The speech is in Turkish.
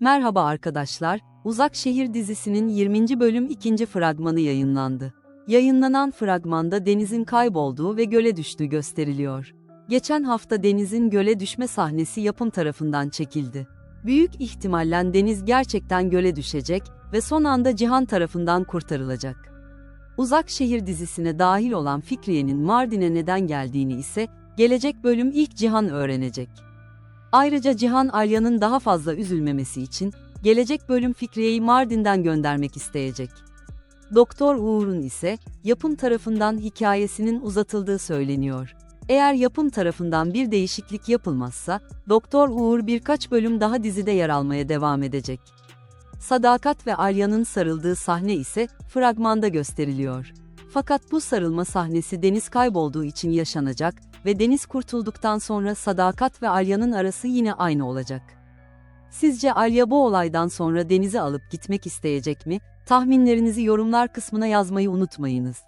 Merhaba arkadaşlar, Uzak Şehir dizisinin 20. bölüm 2. fragmanı yayınlandı. Yayınlanan fragmanda Deniz'in kaybolduğu ve göle düştüğü gösteriliyor. Geçen hafta Deniz'in göle düşme sahnesi yapım tarafından çekildi. Büyük ihtimalle Deniz gerçekten göle düşecek ve son anda Cihan tarafından kurtarılacak. Uzak Şehir dizisine dahil olan Fikriye'nin Mardin'e neden geldiğini ise gelecek bölüm ilk Cihan öğrenecek. Ayrıca Cihan Alya'nın daha fazla üzülmemesi için gelecek bölüm Fikriye'yi Mardin'den göndermek isteyecek. Doktor Uğur'un ise yapım tarafından hikayesinin uzatıldığı söyleniyor. Eğer yapım tarafından bir değişiklik yapılmazsa, Doktor Uğur birkaç bölüm daha dizide yer almaya devam edecek. Sadakat ve Alya'nın sarıldığı sahne ise fragmanda gösteriliyor. Fakat bu sarılma sahnesi Deniz kaybolduğu için yaşanacak ve Deniz kurtulduktan sonra Sadakat ve Alya'nın arası yine aynı olacak. Sizce Alya bu olaydan sonra Deniz'i alıp gitmek isteyecek mi? Tahminlerinizi yorumlar kısmına yazmayı unutmayınız.